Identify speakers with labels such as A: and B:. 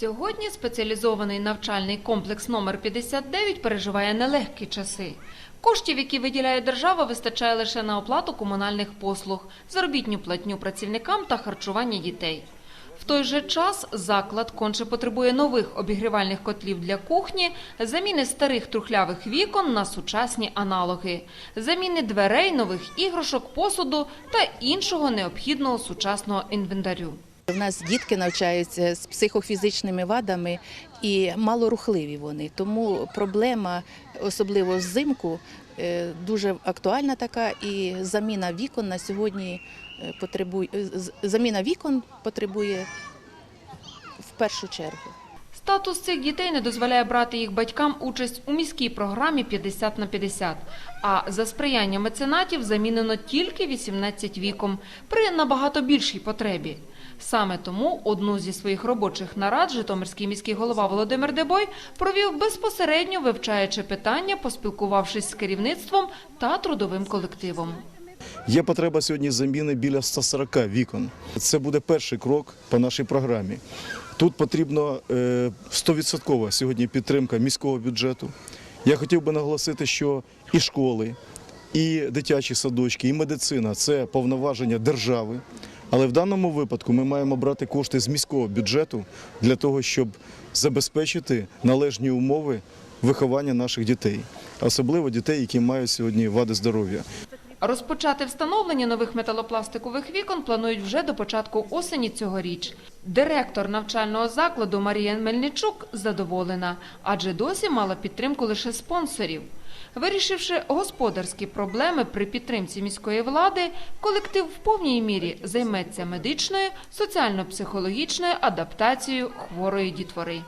A: Сьогодні спеціалізований навчальний комплекс номер 59 переживає нелегкі часи. Коштів, які виділяє держава, вистачає лише на оплату комунальних послуг, заробітню платню працівникам та харчування дітей. В той же час заклад конче потребує нових обігрівальних котлів для кухні, заміни старих трухлявих вікон на сучасні аналоги, заміни дверей, нових іграшок, посуду та іншого необхідного сучасного інвентарю.
B: У нас дітки навчаються з психофізичними вадами і малорухливі вони. Тому проблема, особливо взимку, е, дуже актуальна така. І заміна вікон на сьогодні е, потребує заміна вікон потребує в першу чергу.
A: Статус цих дітей не дозволяє брати їх батькам участь у міській програмі 50 на 50. А за сприяння меценатів замінено тільки 18 віком при набагато більшій потребі. Саме тому одну зі своїх робочих нарад Житомирський міський голова Володимир Дебой провів безпосередньо вивчаючи питання, поспілкувавшись з керівництвом та трудовим колективом.
C: Є потреба сьогодні заміни біля 140 вікон. Це буде перший крок по нашій програмі. Тут потрібно е, 100% сьогодні підтримка міського бюджету. Я хотів би наголосити, що і школи, і дитячі садочки, і медицина це повноваження держави. Але в даному випадку ми маємо брати кошти з міського бюджету для того, щоб забезпечити належні умови виховання наших дітей, особливо дітей, які мають сьогодні вади здоров'я.
A: Розпочати встановлення нових металопластикових вікон планують вже до початку осені цьогоріч. Директор навчального закладу Марія Мельничук задоволена, адже досі мала підтримку лише спонсорів. Вирішивши господарські проблеми при підтримці міської влади, колектив в повній мірі займеться медичною, соціально-психологічною адаптацією хворої дітвори.